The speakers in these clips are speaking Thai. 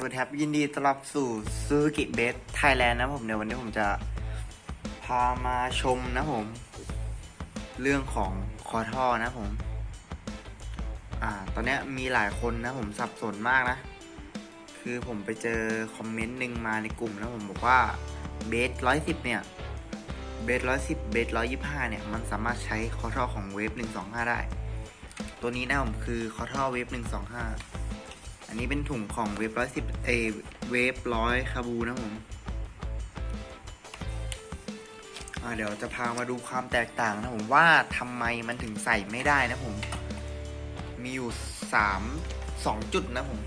สวัสดีครับยินดีต้อนรับสู่ซูซูกิเบสไทยแลนด์นะผมเดี๋ยววันนี้ผมจะพามาชมนะผม เรื่องของคอท่อนะผม อ่า ตอนนี้มีหลายคนนะผมสับสนมากนะ คือผมไปเจอคอมเมนต์หนึ่งมาในกลุ่มนะผมบอกว่าเบสร้อยสิบเนี่ยเบสร้อยสิบเบสร้อยยี่ห้าเนี่ย มันสามารถใช้คอท่อของเวฟหนึ่งสองห้าได้ ตัวนี้นะผมคือคอท่อเวฟหนึ่งสองห้า อันนี้เป็นถุงของเวฟร้อยสิบเอเวฟร้อยคาบูนะผมเดี๋ยวจะพามาดูความแตกต่างนะผมว่าทำไมมันถึงใส่ไม่ได้นะผม มีอยู่สามสองจุดนะผม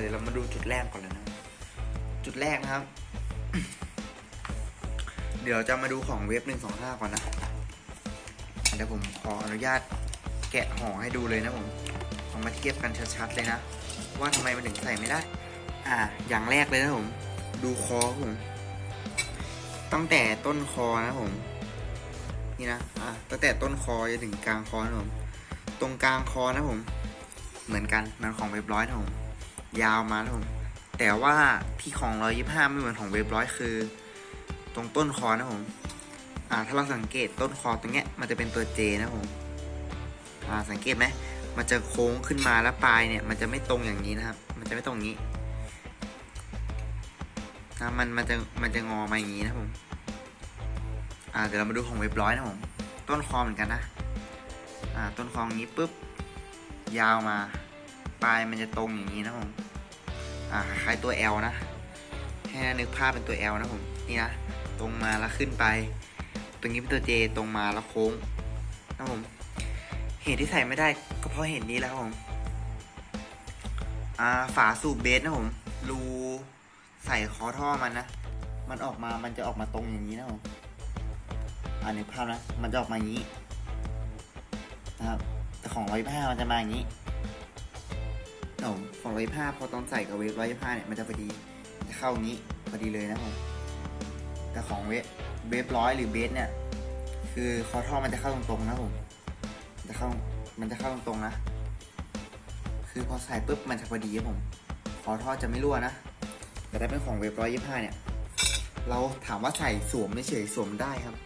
เดี๋ยวเรามาดูจุดแรกก่อนเลยนะ จุดแรกนะครับ เดี๋ยวจะมาดูของเวฟหนึ่งสองห้าก่อนนะ เดี๋ยวผมขออนุญาตแกะห่อให้ดูเลยนะผม เอามาเทียบกันชัดๆเลยนะ ว่าทำไมมันถึงใส่ไม่ได้ อ่า อย่างแรกเลยนะผม ดูคอผม ตั้งแต่ต้นคอนะผม นี่นะ อ่าตั้งแต่ต้นคอจนถึงกลางคอนะผม ตรงกลางคอนะผม เหมือนกันมันของเว็บร้อยนะผม ยาวมานะผม แต่ว่าที่ของร้อยยี่ห้าไม่เหมือนของเว็บร้อยคือ ตรงต้นคอนะผม อ่า ถ้าเราสังเกตต้นคอตรงเนี้ย มันจะเป็นตัวเจนะผม อ่า สังเกตไหม มันจะโค้งขึ้นมาแล้วปลายเนี่ย มันจะไม่ตรงอย่างนี้นะครับ มันจะไม่ตรงนี้นะมันมันจะมันจะงอมาอย่างนี้นะผม อ่าเดี๋ยวเรามาดูของเว็บร้อยนะผม ต้นคอเหมือนกันนะ อ่า ต้นคออย่างนี้ปุ๊บ ยาวมา ปลายมันจะตรงอย่างนี้นะผม อ่าคล้ายตัว L นะให้นึกภาพเป็นตัว L นะผม นี่นะ ตรงมาแล้วขึ้นไป ตรงนี้เป็นตัว J ตรงมาแล้วโค้งนะผม เหตุที่ใส่ไม่ได้ก็เพราะเหตุนี้แหล้วครับผมอ่าฝาสูบเบสนะผมรูใส่คอท่อมันนะ มันออกมา มันจะออกมาตรงอย่างนี้นะผมอ่านึกภาพนะ มันจะออกมาอย่างนี้นะครับ แต่ของร้อยผ้ามันจะมาอย่างนี้นะผมของร้อยผ้าพอตอนใส่กับเวฟร้อยผ้าเนี่ยมันจะพอดี จะเข้านี้พอดีเลยนะผม แต่ของเวฟเวฟร้อยหรือเบสเนี่ย คือคอท่อมันจะเข้าตรงๆนะผม จะเข้ามันจะเข้าตรงๆนะ คือพอใส่ปุ๊บมันจะพอดีครับผมขอทอดจะไม่รั่วนะ แต่ถ้าเป็นของเวฟร้อยยี่ห้าเนี่ย เราถามว่าใส่สวมไม่เฉยสวมได้ครับ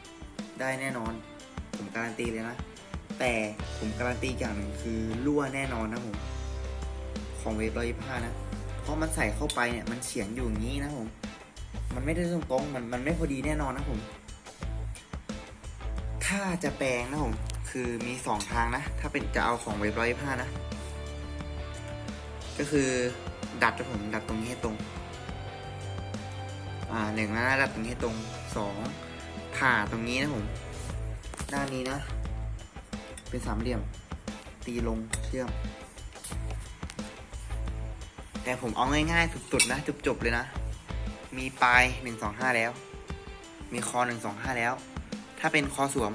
ได้แน่นอน ผมการันตีเลยนะ แต่ผมการันตีอย่างหนึ่งคือรั่วแน่นอนนะผม ของเวฟร้อยยี่ห้านะ เพราะมันใส่เข้าไปเนี่ยมันเฉียงอยู่อย่างนี้นะผม มันไม่ได้ตรงๆ มันมันไม่พอดีแน่นอนนะผม ถ้าจะแปลงนะผม คือมีสองทางนะ ถ้าเป็นจะเอาของเว็บร้อยผ้านะ ก็คือดัดนะผมดัดตรงนี้ให้ตรง อ่าหนึ่งนะดัดตรงนี้ให้ตรงสองผ่าตรงนี้นะผม ด้านนี้นะ เป็นสามเหลี่ยม ตีลงเชื่อม แต่ผมเอาง่ายๆ สุดๆนะ จบๆเลยนะ มีปลายหนึ่งสองห้าแล้ว มีคอหนึ่งสองห้าแล้ว ถ้าเป็นคอสวม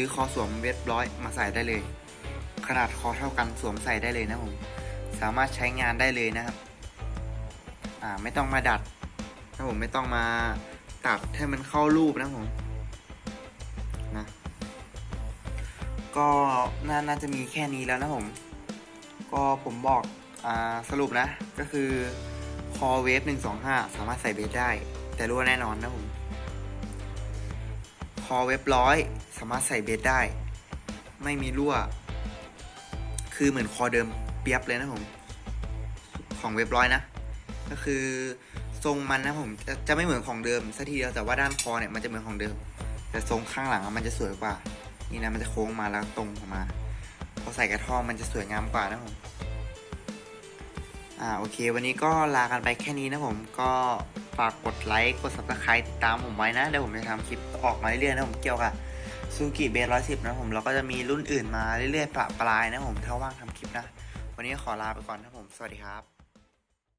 ซื้อคอสวมเว็บร้อยมาใส่ได้เลย ขนาดคอเท่ากันสวมใส่ได้เลยนะผม สามารถใช้งานได้เลยนะครับ อ่าไม่ต้องมาดัดนะผมไม่ต้องมาตัดให้มันเข้ารูปนะผมนะก็น่าจะมีแค่นี้แล้วนะผม ก็ผมบอกอ่าสรุปนะ ก็คือคอเวฟหนึ่งสองห้าสามารถใส่เบสได้ แต่รู้แน่นอนนะผม อเว็บร้อยสามารถใส่เบสได้ ไม่มีรั่ว คือเหมือนคอเดิมเปียบเลยนะผม ของเว็บร้อยนะ ก็คือทรงมันนะผมจะจะไม่เหมือนของเดิมสัทีเดียวแต่ว่าด้านคอเนี่ยมันจะเหมือนของเดิม แต่ทรงข้างหลังมันจะสวยกว่า นี่นะมันจะโค้งมาแล้วตรงออกมา พอใส่กระท่อมมันจะสวยงามกว่านะผม อ่าโอเค วันนี้ก็ลากันไปแค่นี้นะผมก็ฝากกดไลค์กด subscribe ติดตามผมไว้นะเดี๋ยวผมจะทำคลิปออกมาเรื่อยๆนะผมเกี่ยวกับซูกิเบสร้อยสิบนะผมแล้วก็จะมีรุ่นอื่นมาเรื่อยๆปะปลายนะผมถ้าว่างทำคลิปนะ วันนี้ขอลาไปก่อนนะผม สวัสดีครับ